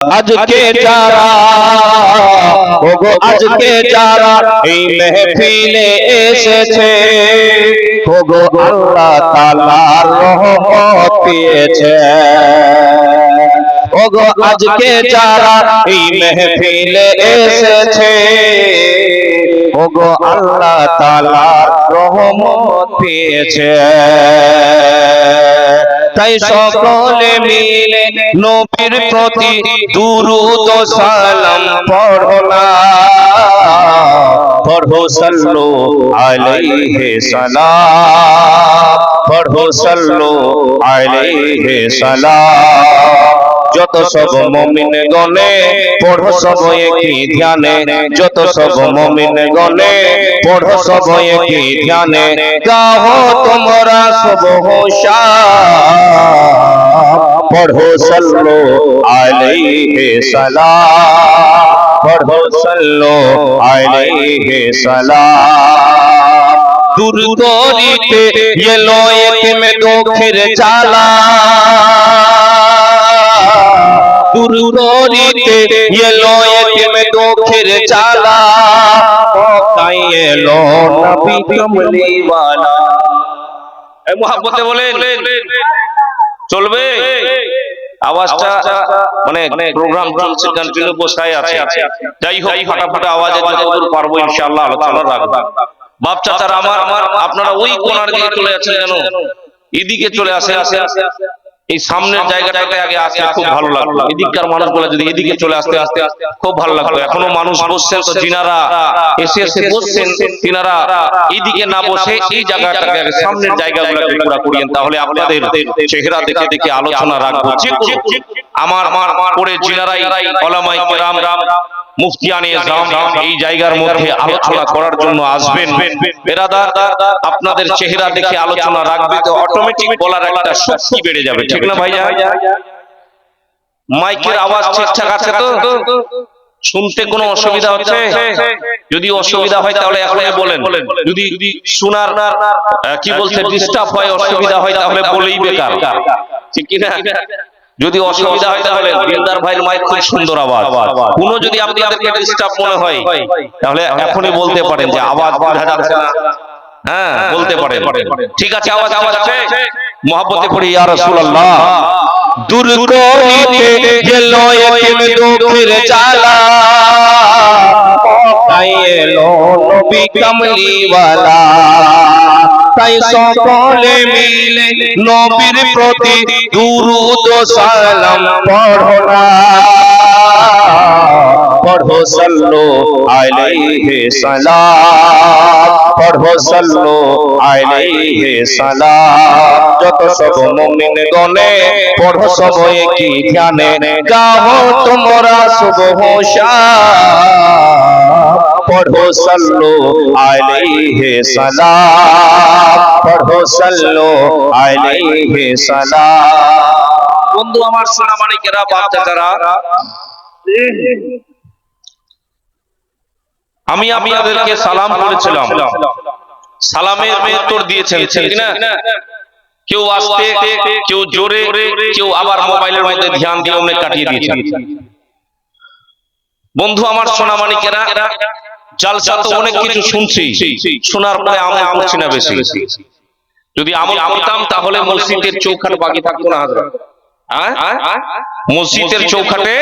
আজকে যারা ওগো আজকে যারা এই মেহফিলে এসেছে ওগো আল্লাহ তাআলার রহমত পেয়েছে ওগো আজকে যারা এই মেহফিলে এসেছে ওগো আল্লাহ তাআলার রহমত পেয়েছে। তাই সকলে মিলে নবীর প্রতি দুরুদ সালাম পড়না পড়ো সাল্লু আলাইহি সালাম। পড়ো সাল্লু আলাইহি সালাম। যত সব মমিন গনে পড়ো সব একই ধ্যানে যত সব মমিন গনে পড়ো সব একই ধ্যানে গাহো তোমরা সব হোশার পড়ো সল্লো আলাইহি সালাম। পড়ো সল্লো আলাইহি সালাম। দূর করিতে এলো এতেমে দুঃখের জ্বালা মোহাব্বতে বলেন, চলবে? আওয়াজটা মানে প্রোগ্রাম চলছে কন্টিনিউ বসায় আছে। যাই হোক, ফাটাফাটা আওয়াজে যতদূর পারব ইনশাআল্লাহ আলোচনা রাখব। বাপ চাচার আমার, আপনারা ওই কোনার দিকে চলে যাচ্ছেন কেন এদিকে চলে আসে আসে এই সামনের জায়গাটাতে আগে আসলে খুব ভালো লাগল। এদিককার মানুষগুলো যদি এদিকে চলে আসতে আসতে খুব ভালো লাগল। এখনও মানুষ বসছেন তো যিনারা এসে এসে বসছেন তিনারা এইদিকে না বসে এই জায়গাটাকে আগে সামনের জায়গাগুলোকে পুরা করিয়েন। তাহলে আপনাদের চেহারা দেখে দেখে আলোচনা রাখব। আমার আমার পরে যিনারাই ওলামাই কেরাম মুফতিয়ানি ইসলাম এই জায়গার মধ্যে আলোচনা করার জন্য আসবেন। বেরাদার আপনাদের চেহারা দেখে আলোচনা রাখবে তো অটোমেটিক বলার একটা শক্তি বেড়ে যাবে ঠিক না ভাইয়া? মাইকের আওয়াজ ঠিকঠাক আছে তো? শুনতে কোনো অসুবিধা হচ্ছে? যদি অসুবিধা হয় তাহলে এখনই বলেন। যদি শোনার কি বলছে ডিস্টার্ব হয়, অসুবিধা হয়, তাহলে বলেই বেকার। ঠিক যদি অসুবিধা হয় তাহলে ভাইয়ের মাইক খুব সুন্দর আওয়াজ। কোনো যদি আপনাদেরকে ডিস্টার্ব মনে হয়, তাহলে এখনই বলতে পারেন যে আওয়াজ যাচ্ছে না। হ্যাঁ বলতে পারেন। ঠিক আছে আওয়াজ আওয়াজ আছে? মহব্বতে পড়ি ইয়া রাসূলুল্লাহ। দূর করিতে গেল এতিম দুঃখের জ্বালা তাই এলো নবী কামলিওয়ালা। তাই সকলে মিলে নবীর প্রতি দুরুদ সালাম পড়না পড়ো সল্লো আলাইহি সালাম, পড়ো সল্লো আলাইহি সালাম। যত সব মুমিন গনে পড়ো সব একই ধ্যানে। গাও তোমরা সুবহ শাম পড়ো সল্লো আলাইহি সালাম। পড়ো সল্লো আলাইহি সালাম। বন্ধু আমার সোনামানিকেরা বাচ্চা যারা আমি আপনাদেরকে সালাম করেছিলাম। সালামের উত্তর দিয়েছেন না? কেউ আসতে, কেউ জোরে, কেউ আবার মোবাইলের মধ্যে ধ্যান দিয়ে অনেক কাটিয়ে দিয়েছেন। বন্ধু আমার সোনা সোনামানিকেরা জালসা তো অনেক কিছু শুনছি, শোনার পরে আমল করছি না বেশি। যদি আমল করতাম তাহলে মসজিদের চৌখাট বাকি থাকতো না হাজরা। মসজিদের চৌখাটে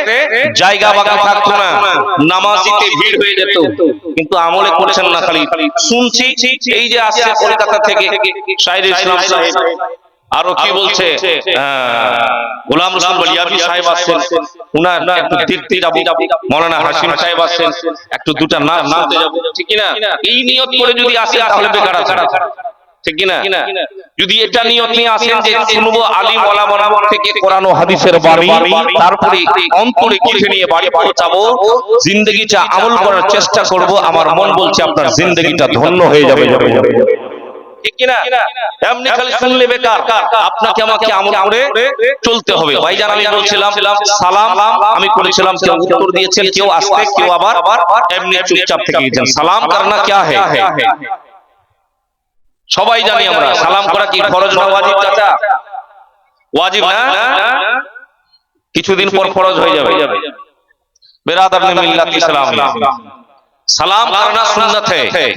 জায়গা বাকি থাকতো না। নামাজিতে ভিড় হয়ে যেত। কিন্তু আমলে করছেন না খালি। শুনছি এই যে আসছে কলকাতা থেকে ইসলাম সাহেব। আরও কি বলছে? আহ, গোলাম রসুল বলিয়াবি সাহেব আসছেন। উনার একটু দেখতে যাব মৌলানা হাসিম সাহেব একটু দুটা নাম যাব। ঠিক না? এই নিয়ত করে যদি আসে তাহলে বেকার আছে ঠিক কিনা যদি এটা নিয়ত নিয়ে আসেন যে শুনবো আলিম ওলামার মুখ থেকে কোরআন ও হাদিসের বাণী তারপরে অন্তরে কিছু নিয়ে বাড়ি পৌঁছাবো জিন্দগিটা আমল করার চেষ্টা করব আমার মন বলছে আপনার জিন্দগিটা ধন্য হয়ে যাবে যাবে যাবে ঠিক কিনা এমনি খালি শুনলে বেকার আপনাকে আমাকে আমল করে চলতে হবে ভাইজান আমি বলছিলাম সালাম আমি করেছিলাম কেউ উত্তর দিয়েছেন কেউ আসতে কেউ আবার এমনি চুপচাপ থেকে গেছেন সালাম করনা क्या है সবাই জানি আমরা সালাম করা কি ফরজ না ওয়াজিব চাচা ওয়াজিব না কিছুদিন পর ফরজ হয়ে যাবে बेरादर ने मिल्लत इस्लामिया सलाम करना सुन्नत है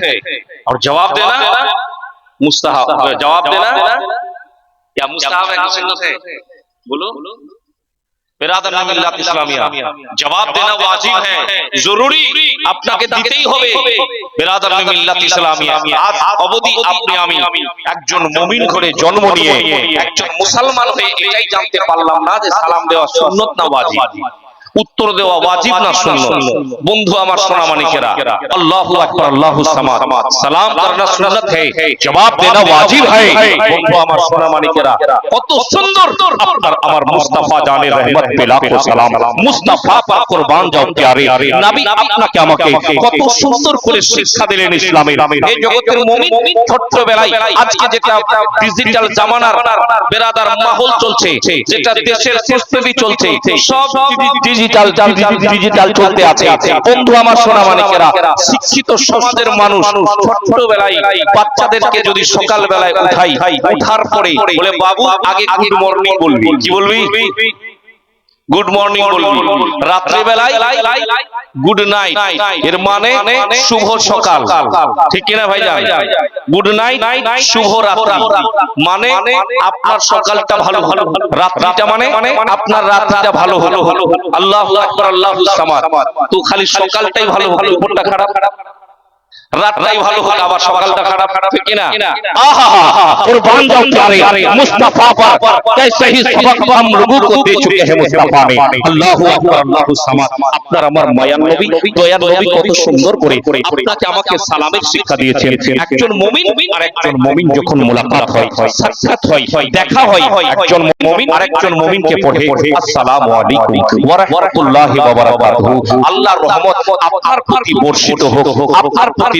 और जवाब देना मुस्तहब जवाब देना क्या मुस्तहब है कि सुन्नत है बोलो বেরাদার নাম মিল্লাত ইসলামিয়া জবাব দেনা ওয়াজিব হ্যায় জরুরি আপনাকে দিতেই হবে বেরাদার মিল্লাত ইসলামিয়া আমি একজন মুমিন করে জন্ম নিয়ে একজন মুসলমান হয়ে এটাই জানতে পারলাম না যে সালাম দেওয়া সুন্নত না ওয়াজিব। উত্তর দেওয়া ওয়াজিব না সুন্নত। বন্ধু আমার সোনা মানিকেরা আল্লাহু আকবার আল্লাহু সামাদ। সালাম করনা সুন্নত है জবাব দেনা ওয়াজিব है বন্ধু আমার সোনা মানিকেরা কত সুন্দর আপনার আমার মুস্তাফা জানে রহমত পে লাখো সালাম। মুস্তাফা পাক কুরবান যাও প্যারে। নবী আপনাকে আমাকে কত সুন্দর করে শিক্ষা দিলেন ইসলামের। এই জগতের মুমিন ছোট্টবেলায় আজকে যেটা ডিজিটাল জামানার বেরাদার মাহল চলছে যেটা দেশের সংস্কৃতি চলছে সব ডিজিটাল ডিজিটাল চলতে আছে। বন্ধু আমার সোনা মানিকেরা শিক্ষিত সমাজের মানুষ ছোট্টবেলায় বাচ্চাদেরকে যদি সকাল বেলায় উঠাই উঠার পরে বলে বাবু আগে গুড মর্নিং বলবি? কি বলবি? গুড মর্নিং বলবি। রাত্রিবেলায় গুড নাইট এর মানে শুভ সকাল। ঠিক কিনা ভাই গুড নাইট শুভ রাত্রি। মানে আপনার সকালটা ভালো হলো। রাত্রিটা মানে আপনার রাত্রিটা ভালো হলো। আল্লাহ আকবার আল্লাহ সামাদ। তো খালি সকালটাই ভালো ভালো উপরটা খারাপ। রাতটাই ভালো হোক আবার সকালটা খারাপ খারাপ কিনা? কুরবান যাও মুস্তাফা পর তাই সহি সবক হম রুকু কো দে চুকে হে মুস্তাফা মে আল্লাহু আকবার আল্লাহু সামাদ। আপনার আমার মায়ান নবী দয়ার নবী কত সুন্দর করে আপনাকে আমাকে সালামের শিক্ষা দিয়েছেন। একজন মুমিন আর একজন মুমিন যখন মোলাকাত হয় সাক্ষাৎ হয় দেখা হয়। একজন মুমিন আর একজন মুমিনকে পড়ে। আসসালামু আলাইকুম। ওয়া রাহমাতুল্লাহি ওয়া বারাকাতুহু। আল্লাহর রহমত আপনার প্রতি বর্ষিত হোক আপনার প্রতি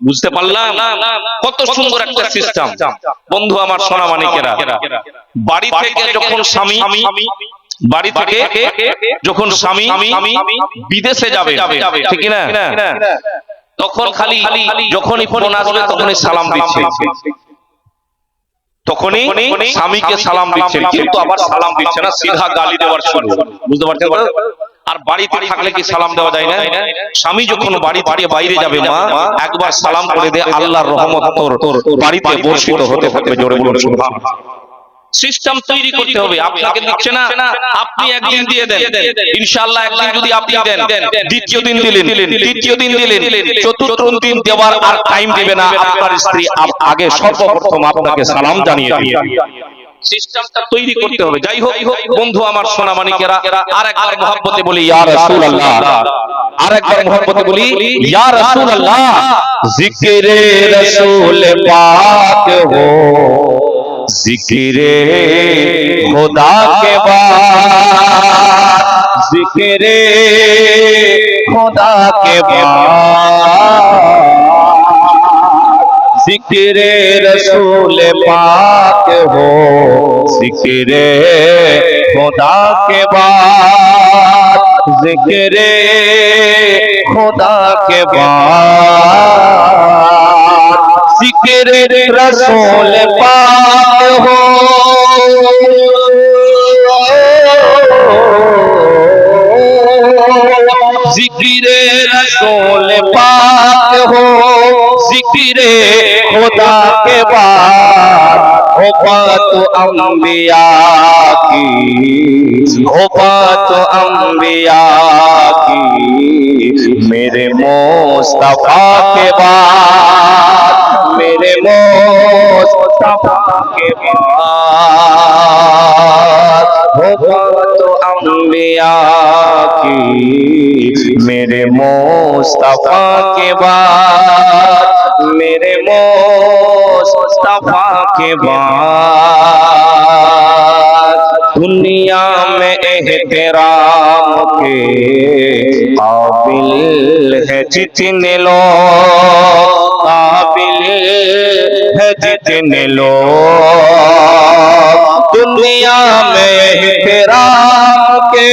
বুঝতে পারলাম? কত সুন্দর একটা সিস্টেম বন্ধু আমার সোনা মানিকেরা বাড়ি থেকে যখন স্বামী বাড়ি থেকে যখন স্বামী বিদেশে যাবে। ঠিক না তখন খালি যখনই ফোন আসবে তখনই সালাম দিচ্ছে। তখনই স্বামীকে সালাম দিচ্ছেন কিন্তু আবার সালাম দিচ্ছে না সিধা গালি দেওয়ার শুরু। বুঝতে পারছেন আর বাড়িতে থাকলে কি সালাম দেওয়া যায় না? স্বামী যখন বাড়ি থেকে বাইরে যাবে মা একবার সালাম করে দে আল্লাহর রহমত তোর বাড়িতে বর্ষিত হতে থাকবে জোরে বলুন সুবহানাল্লাহ সিস্টেম তৈরি করতে হবে আপনাকে দিচ্ছে না আপনি একদিন দিয়ে দেন। ইনশাআল্লাহ একদিন যদি আপনি দেন দ্বিতীয় দিন দিলেন তৃতীয় দিন দিলেন চতুর্থ দিন দেওয়ার আর টাইম দিবে না আপনার স্ত্রী আগে সর্বপ্রথম আপনাকে সালাম জানিয়ে দিয়ে সিস্টেমটা তৈরি করতে হবে। যাই হোক বন্ধু আমার সোনা মানিকেরা আরেকবার মহব্বতে বলি ইয়া রাসূলুল্লাহ। আরেকবার মহব্বতে বলি ইয়া রাসূলুল্লাহ। জিকিরে রাসূল পাক হো। জিকিরে খোদা কে বাদ জিকিরে খোদা কে বাদ ذکر رسول پاک ہو ذکر خدا کے بعد ذکر خدا کے بعد ذکر رسول پاک ہو ذکر رسول پاک ہو ذکر खुदा के बाद हो बात अम्बिया की हो बात अम्बिया की मेरे मुस्तफा के बाद मेरे मुस्तफा के बाद बात अम्बिया की, मेरे मुस्तफ़ा के बाद, मेरे मुस्तफ़ा के बाद, दुनिया में एहतराम के काबिल है जितने लोग, काबिल है जितने लोग। दुनिया में एहतराम के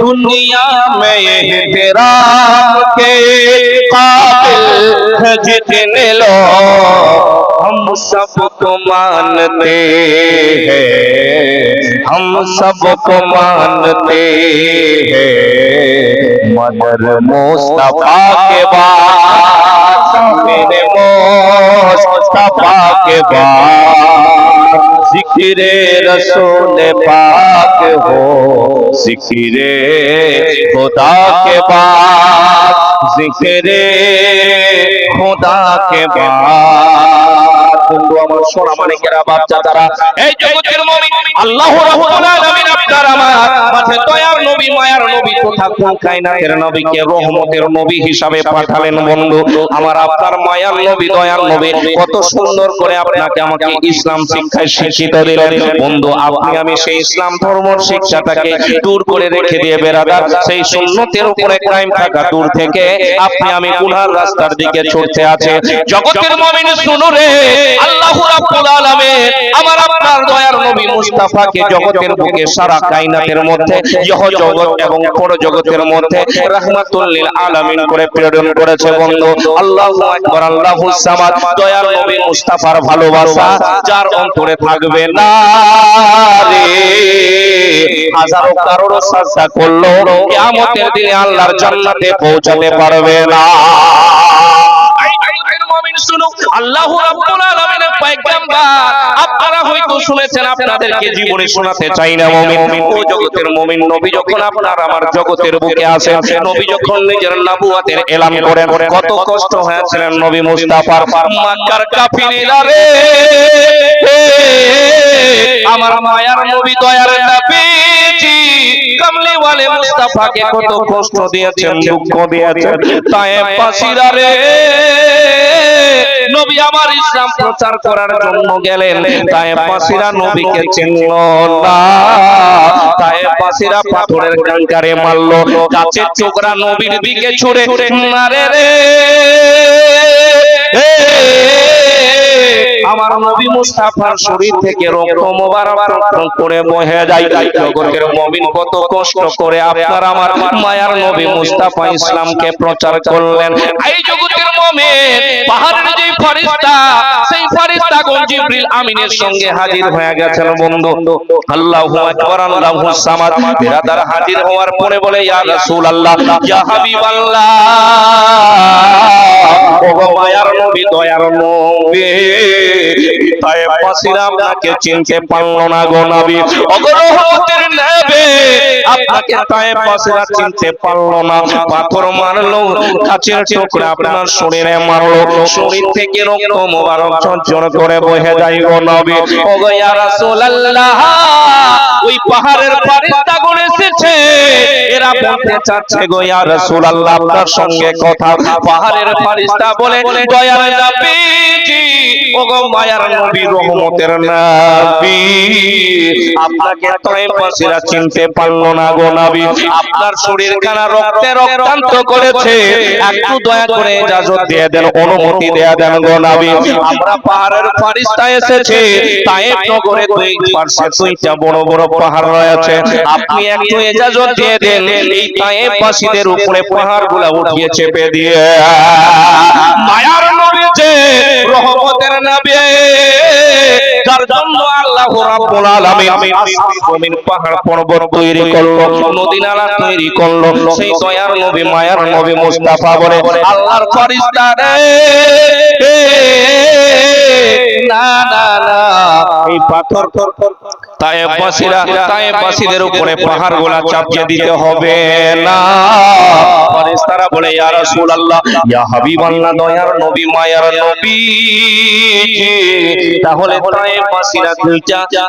दुनिया में एहतराम के जितने लोग हम सबको मानते हैं। हम सबको मानते हैं। मदर मुस्तफ़ा के बाद मुस्तफ़ा के बाद, जिक्रे रसूल पाक हो, जिक्रे खुदा के बाद, जिक्रे খোদা কে বা বন্ধু, আমার সোনা মানিকেরা বাচ্চা তারা এই জগতের মুমিন, আল্লাহ রাব্বুল আলামিন আপনার আমার মাঝে দয়ার নবী, মায়ার নবী তথা কোন কায়নাতের নবীকে রহমতের নবী হিসাবে পাঠালেন বন্ধু। আমার আপনার মায়ার নবী, দয়ার নবী, কত সুন্দর করে আপনাকে আমাকে ইসলাম শিক্ষায় শিক্ষিত দিলেন। বন্ধু, আপনি আমি সেই ইসলাম ধর্মের শিক্ষাটাকে দূর করে রেখে দিয়ে বেরাদার, সেই সুন্নতের উপরে ক্রাইম থাকা দূর থেকে আপনি আমি গুনার রাস্তার দিকে ছুটতে আছে। জগতের মুমিন, শুনো রে। আল্লাহু রাব্বুল মুস্তাফার ভালোবাসা যার অন্তরে থাকবে না করল কিয়ামতের দিনে আল্লাহর জান্নাতে পৌঁছাতে পারবে না। শুনো আল্লাহু শুনেছেন, আপনাদেরকে জীবনে শোনাতে চাই না, মুমিন। ও জগতের মুমিন, নবী যখন আপনার আমার জগতের বুকে আসেন, নবী যখন নিজের নবুয়তের এলান করেন, কত কষ্ট হয়েছিলেন নবী মুস্তাফার আমার মায়ার নবী দয়ার নবীজি কমলি ওয়ালে মুস্তাফাকে কত কষ্ট দিয়েছেন, দুঃখ দিয়েছেন তাই পাশিরা রে নবী আমার ইসলাম প্রচার করার জন্য গেলেন। তাই পাশিরা নবীকে চিনল না। তাই পাশিরা পাথরের কাঙ্কারে মারল। কাছে চোখরা নবীর দিকে ছুড়ে। মারে রে। আমার নবী মুস্তাফার শরীর থেকে রক্ত মোবারক করে বহে যায়। জগতের মুমিন কত কষ্ট করে আপনার আমার মায়ার নবী মুস্তাফা ইসলামকে প্রচার করলেন। এই জগতের মুমিন, পাহাড়ের যে ফেরেশতা, সেই ফেরেশতা কোন জিবরিল আমিনের সঙ্গে হাজির হয়ে গেছেন বন্ধু। আল্লাহু আকবার, আল্লাহু সামাদ। বিরাদার হাজির হওয়ার পরে বলে, ইয়া রাসূলুল্লাহ, ইয়া হাবিবাল্লাহ। নবী দয়ার নবী তাই চিনতে পারল না গো নবী। নেবে, আপনাকে তাই পাশিরা চিনতে পারল না। পাথর মারলো কাছের টুকরা আপনার শরীরে মারলো। শরীর থেকে রক্ত মোবারক ঝরঝর করে বহে যায় গো নবী। ইয়া রাসূলুল্লাহ, ওই পাহাড়ের এসেছে। এরা বলতে চাচ্ছে গো ইয়া রাসূলুল্লাহ, আপনার সঙ্গে কথা। পাহাড়ের ফারিস্তা বলে দয়ার নবীজি ও গো মায়ার নবী রহমতের নবী আপনাকে পাশিরা চিনতে পারল না গো নবী আপনার শরীর খানা রক্তে রক্তান্ত করেছে। একটু দয়া করে ইজাজত দিয়ে দেন অনুমতি দেয়া দেন গো নবী আমরা পাহাড়ের ফারিস্তা এসেছে। তাইম নগরে দুই পাশে দুইটা বড় বড় পাহাড় রয়েছে। আপনি একটু ইজাজত দিয়ে দেন। এই পাশিদের উপরে পাহাড়গুলা উঠিয়ে চেপে দিয়ে। মায়ার নবী যে রহমতের নবী যার জন্য আল্লাহ রাব্বুল আলামিন জমিন পাহাড় পর্বত তৈরি করল নদী নালা তৈরি করল, সেই দয়ার নবী, মায়ার নবী মুস্তাফা বলে, আল্লাহর ফেরেশতা রে না না না, এই পাথর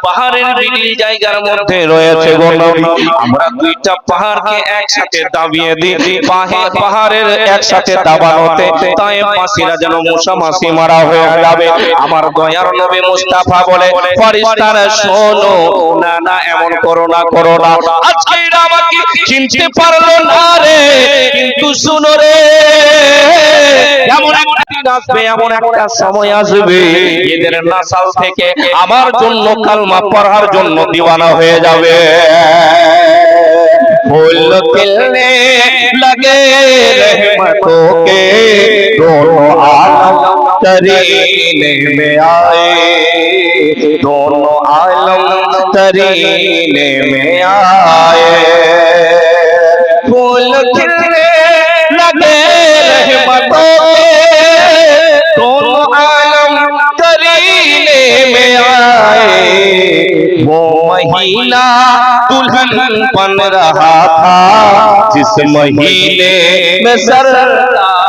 পাহাড়ের মিডিল জায়গার মধ্যে রয়েছে আমরা দুইটা পাহাড়কে একসাথে দাবিয়ে দিই পাহাড় পাহাড়ের একসাথে দাবানোতে তায়েববাসীরা যেন মুসামাসি মারা হয়ে যাবে। আমার দয়ার নবী মুস্তাফা বলে, ফেরেশতারা, শোনো না না এমন করো না করো না আজকে এরা আমাকে চিনতে পারলো না রে কিন্তু শুনো রে এমন একটা দিন আসবে এমন একটা সময় আসবে এদের নাসাল থেকে আমার জন্য কালমা পড়ার জন্য দিওয়ানা হয়ে যাবে फूल खिलने लगे रहमतों के दोनों आलम तरीने में आए दोनों आलम तरीने में आए। फूल खिलने लगे दोनों आलम तरीने में आए। वो महीना दुल्हन बन रहा था। जिस महीने में वो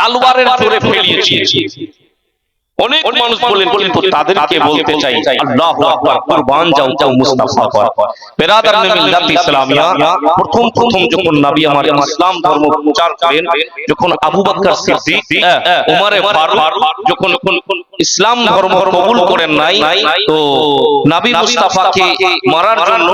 তালওয়ারের জোরে ফেলিয়েছে। অনেক মানুষ বলেন কিন্তু তাদেরকে বলতে চাই আল্লাহু আকবার কুরবান যাও যাও মুস্তাফা পর বেরাদার মিল্লাত ইসলামিয়া প্রথম প্রথম যখন নবী আমার ইসলাম ধর্ম প্রচার করেন যখন আবু বকর সিদ্দিক উমরে ফারুক যখন ইসলাম ধর্ম কবুল করেন নাই তো নবী মুস্তাফাকে মারার জন্য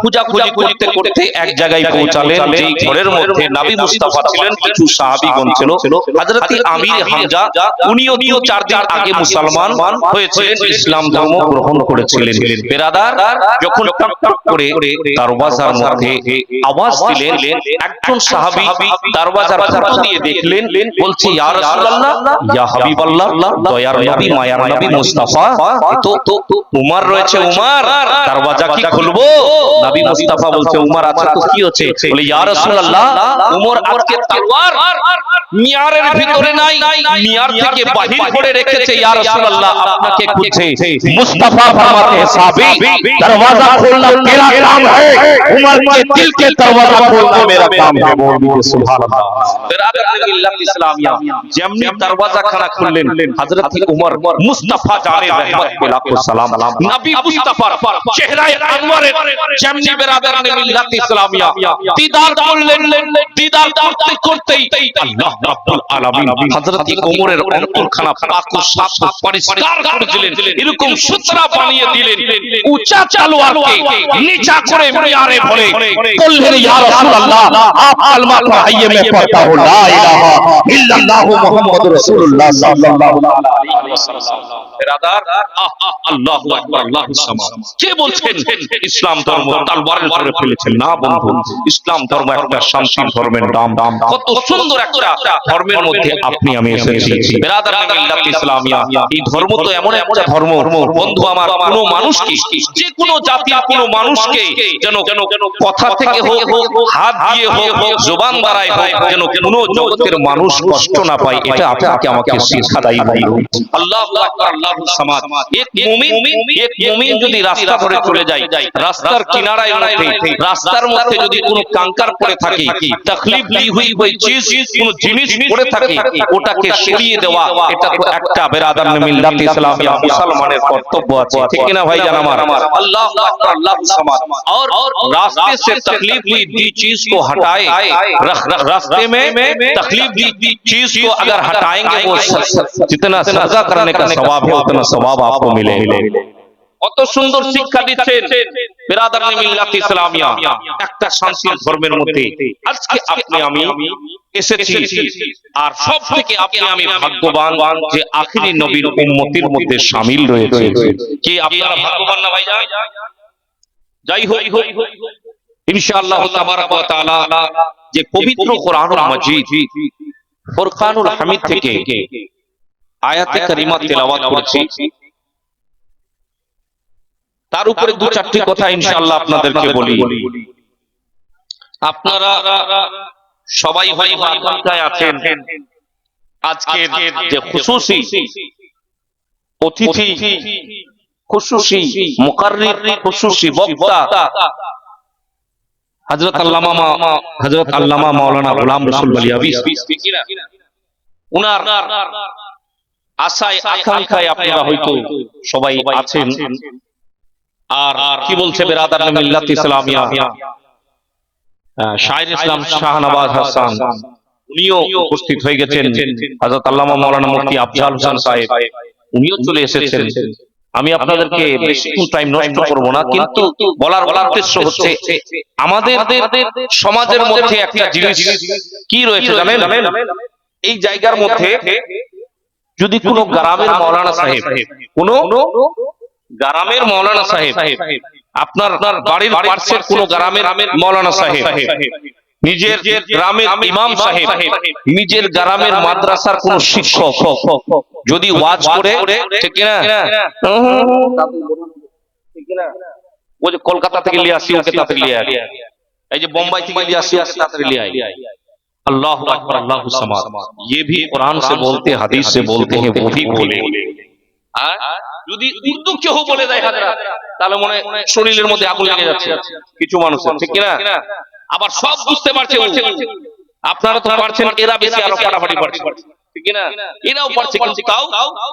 খুঁজাখুঁজি করতে করতে এক জায়গায় পৌঁছালেন যেই ঘরের মধ্যে নবী মুস্তাফা ছিলেন কিছু সাহাবীগণ ছিল হযরত আমির হামজা উনিও দিও চার দিন আগে মুসলমান হয়েছিলেন ইসলাম ধর্ম গ্রহণ করেছিলেন। বেরাদার যখন টক টক করে দরওয়াজার মধ্যে আওয়াজ দিলেন একজন সাহাবী দরওয়াজার ফাঁক দিয়ে দেখলেন বলছে ইয়া রাসূলুল্লাহ ইয়া হাবিবাল্লাহ দয়ার নবী মায়ার নবী মুস্তাফা। তো উমর রয়েছে উমর দরওয়াজা কি খুলবো? নবী মুস্তাফা বলছে উমর আচ্ছা তো কি হচ্ছে? বলে ইয়া রাসূলুল্লাহ উমর আজকে তলোয়ার মিয়ারের ভিতরে নাই মিয়ার থেকে বাহির করে রেখেছে से या रसूल अल्लाह आपके पूछे मुस्तफा फरमाते हैं साहबी दरवाजा खोलना मेरा काम है उमर के दिल के दरवाजा खोलना मेरा काम है मौलवी के सुभान अल्लाह बिरादर मिल्लत इस्लामिया যেমনি দরওয়াজা খানা খুললেন হযরত উমর মুস্তাফা জানে রহমত কে লাখো সালাম নবী মুস্তাফার চেহারায় আনওয়ারের যেমনি বিরাদর মিল্লাত ইসলামিয়া দিদার করলেন দিদার করতে করতেই আল্লাহ রাব্বুল আলামিন হযরত ওমরের অন্তরখানা পাক ও সাফ পরিষ্কার করে দিলেন এরকম সুতরা বানিয়ে দিলেন উঁচা চালোয়ারকে নিচা করে মিয়ারে ইসলাম ধর্ম না বন্ধু ইসলাম ধর্ম একটা শান্তি ধর্মের নাম কত সুন্দর একটা ধর্মের মধ্যে আপনি আমি ইসলামিয়া এই ধর্ম তো এমন একটা ধর্ম। বন্ধু আমার কোন মানুষকে যে কোনো জাতি কোনো মানুষকে যেন কথা থেকে হোক হাত দিয়ে হোক জবান দ্বারাই হোক যেন কোন জগতের মানুষ কষ্ট না পায় এটা আপনাকে আমাকে শিক্ষা দায়ী বন্ধু আল্লাহু আল্লাহু সামাদ এক মুমিন এক মুমিন যদি রাস্তা ধরে চলে যায় রাস্তার কিনারায় মধ্যে রাস্তার মধ্যে যদি কোনো কাঙ্কার পড়ে থাকে তকলিফ দি হুই ওই চিজ কোন জিনিস পড়ে থাকে ওটাকে সরিয়ে দেওয়া এটা তো একটা বেরাদার মিল্লাত ইসলামিয়া মুসলমানের কর্তব্য আছে ঠিক না ভাই জান আমার আল্লাহু আল্লাহু সামাদ और रास्ते से तकलीफ दी दी चीज को हटाए रास्ते में तकलीफ दी चीज को अगर हटाएंगे वो जितना सजा करने का सवाब है उतना सवाब आपको मिलेगा কত সুন্দর শিক্ষা দিচ্ছেন বেরাদার মিল্লাত ইসলামিয়া একটা শান্তির ধর্মের মধ্যে আজকে আপনি আমি এসেছি আর সব থেকে আপনি আমি ভাগ্যবান যে আখিরি নবীর উম্মতির মধ্যে শামিল রয়েছে কি আপনারা ভাগ্যবান না ভাইজান যাই হোক, ইনশাআল্লাহ তাবারাক ওয়া তাআলা যে পবিত্র কোরআনুল মাজিদ, ফুরকানুল হামিদ থেকে আয়াতে কারিমা তেলাওয়াত করেছি। তার উপরে দু চারটি কথা ইনশাআল্লাহ আপনাদেরকে বলি। আপনারা সবাই ভাই আকাঙ্ক্ষায় আছেন। আজকে যে খুশুসি, অতিথি খুশুসি মুকাররির খুশুসি বক্তা। হযরত আল্লামা হযরত আল্লামা মাওলানা গোলাম রসুল বলিয়াবি উনার আশায় আকাঙ্ক্ষায় আপনারা হয়তো সবাই আছেন। আর কি বলছে বেরাদার মিল্লাত ইসলামিয়া? শাহির ইসলাম শাহনবাজ হাসান। উনিও উপস্থিত হয়ে গেছেন। হযরত আল্লামা মাওলানা মুফতি আফজাল হোসেন সাহেব। উনিও চলে এসেছেন। আমি আপনাদেরকে বেশিক্ষণ টাইম নষ্ট করব না কিন্তু বলার বলার উদ্দেশ্য হচ্ছে আমাদের সমাজের মধ্যে একটা জিনিস কি রয়েছে জানেন? এই জায়গার মধ্যে যদি কোনো গ্রামের মৌলানা সাহেব কোন গ্রামের মৌলানা সাহেব আপনার বাড়ির পার্শ্বের কোন গ্রামের মৌলানা সাহেব নিজের গ্রামের ইমাম সাহেব নিজের গ্রামের মাদ্রাসার কোন শিক্ষক যদি ওয়াজ করে ঠিক না ও যে কলকাতা থেকে নিয়ে আসি ওকে তাড়াতাড়ি নিয়ে আয় এই যে বোম্বাই থেকে নিয়ে আসি ওকে তাড়াতাড়ি নিয়ে আয় अल्लाह अकबर अल्लाह समाद ये भी कुरान से बोलते हदीस से बोलते हैं वो भी बोले আর যদি উর্দু কেউ বলে দেয় হাজরা তাহলে মনে হয় শরীরের মধ্যে আগুন লেগে যাচ্ছে কিছু মানুষের ঠিক কিনা আবার সব বুঝতে পারছে ও। আপনারা তো পারছেন এরা বেশি আরো ফাটাফাটি পারছে ঠিক কিনা এরাও পারছে কিন্তু তাও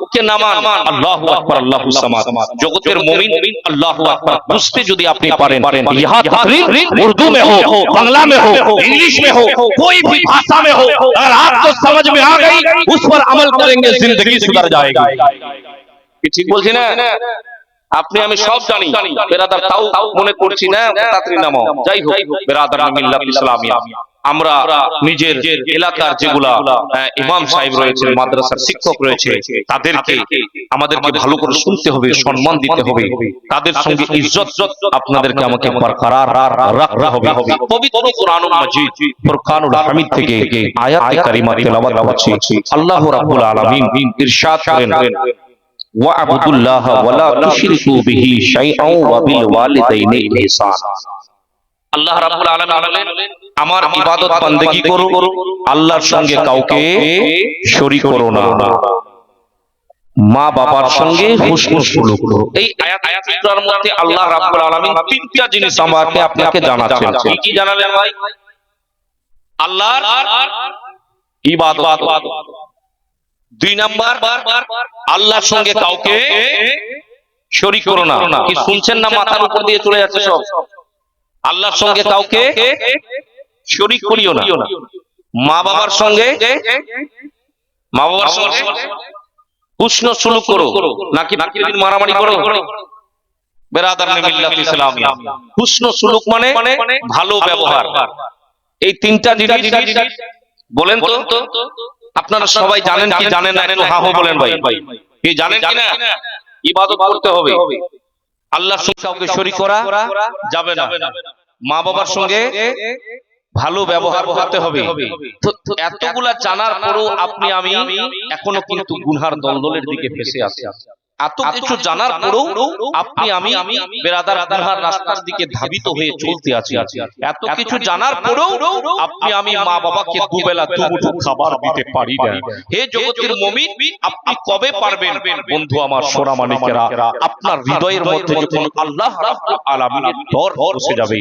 ওকে নামান আল্লাহু আকবার আল্লাহু সামাদ জগতের মুমিন আল্লাহু আকবার বুঝতে যদি আপনি পারেন ইহা तकरीर उर्दू में हो बांग्ला में हो इंग्लिश में हो कोई भी भाषा में हो अगर आपको समझ में आ गई उस पर अमल करेंगे जिंदगी सुधर जाएगी কি ঠিক বলছি না আপনি, আমি সব জানি। বেরাদার তাও মনে করছি না তাড়াতাড়ি নামাও। যাই হোক, বেরাদার মিল্লাত ইসলামিয়া। আমরা নিজের এলাকার যেগুলা ইমাম সাহেব রয়েছে, মাদ্রাসার শিক্ষক রয়েছে, তাদেরকে, আমাদেরকে ভালো করে শুনতে হবে, সম্মান দিতে হবে। তাদের সঙ্গে ইজ্জত আপনাদেরকে আমাকে হবে। থেকে আয়াত আল্লাহ রাব্বুল আলামিন ইরশাদ করেন। واعبدوا الله ولا تشركوا به شيئا وبالوالدين احسانا আল্লাহ রাব্বুল আলামিন বলেন আমার ইবাদত বান্দেগি করো আল্লাহর সঙ্গে কাউকে শরীক করো না মা বাবার সঙ্গে হুসনু সুলুক করো এই আয়াত আয়াতটার মধ্যে আল্লাহ রাব্বুল আলামিন তিনটা জিনিস আমাকে আপনাকে জানাচ্ছেন কি কি জানালেন ভাই আল্লাহর ইবাদত দুই নাম্বার, আল্লাহর সঙ্গে কাউকে শরীক করো না। কি শুনছেন না মাথার উপর দিয়ে চলে যাচ্ছে সব? আল্লাহর সঙ্গে কাউকে শরীক করিও না। মা বাবার সঙ্গে মা বাবার সঙ্গে উষ্ণ সুলুক করো, নাকি নাকি মারামারি করো? হুসন সুলুক মানে ভালো ব্যবহার। এই তিনটা জিনিস বলেন তো? আপনারা সবাই জানেন কি জানেন না একটু হা বলেন ভাই। কি জানেন কি না? ইবাদত করতে হবে। আল্লাহ কাউকে শরীক করা যাবে না। মা বাবার সঙ্গে ভালো ব্যবহার করতে হবে। এতগুলা জানার পরও আপনি আমি এখনও কিন্তু গুনহার দলদলের দিকে ফেসে আছি। এত কিছু জানার পরেও আপনি আমি বেরাদার গুনহার রাস্তার দিকে ধাবিত হয়ে চলতে আছি এত কিছু জানার পরেও আপনি আমি মা বাবাকে দুবেলা দুমুঠো খাবার দিতে পারি না। হে জগতের মুমিন আপনি কবে পারবেন? বন্ধু আমার সোনা মানিকেরা আপনার হৃদয়ের মধ্যে যখন আল্লাহ রাব্বুল আলামিনের ডর বসে যাবে।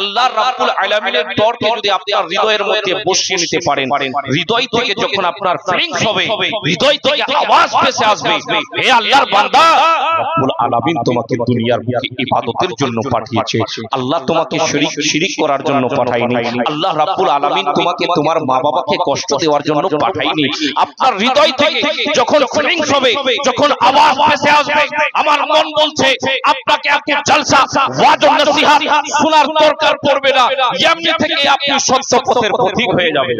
আল্লাহ রাব্বুল আলামিনের ডরকে যদি আপনার হৃদয়ের মধ্যে বসিয়ে নিতে পারেন হৃদয় থেকে যখন আপনার ফিলিংস হবে হৃদয় থেকে আওয়াজ ভেসে আসবে হে আল্লাহর বান্দা। রব্বুল আলামিন তোমাকে দুনিয়ার বুকে ইবাদতের জন্য পাঠিয়েছে। আল্লাহ তোমাকে শিরিক শিরিক করার জন্য পাঠায়নি। আল্লাহ রাব্বুল আলামিন তোমাকে তোমার মা বাবাকে কষ্ট দেওয়ার জন্য পাঠায়নি। আপনার হৃদয় থেকে যখন ফিলিংস হবে, যখন আওয়াজ ভেসে আসবে, আমার মন বলছে, আপনাকে এত জলসা, ওয়াজ ও নসিহত শোনার দরকার পড়বে না। এমনি থেকে আপনি সত্য পথের পথিক হয়ে যাবে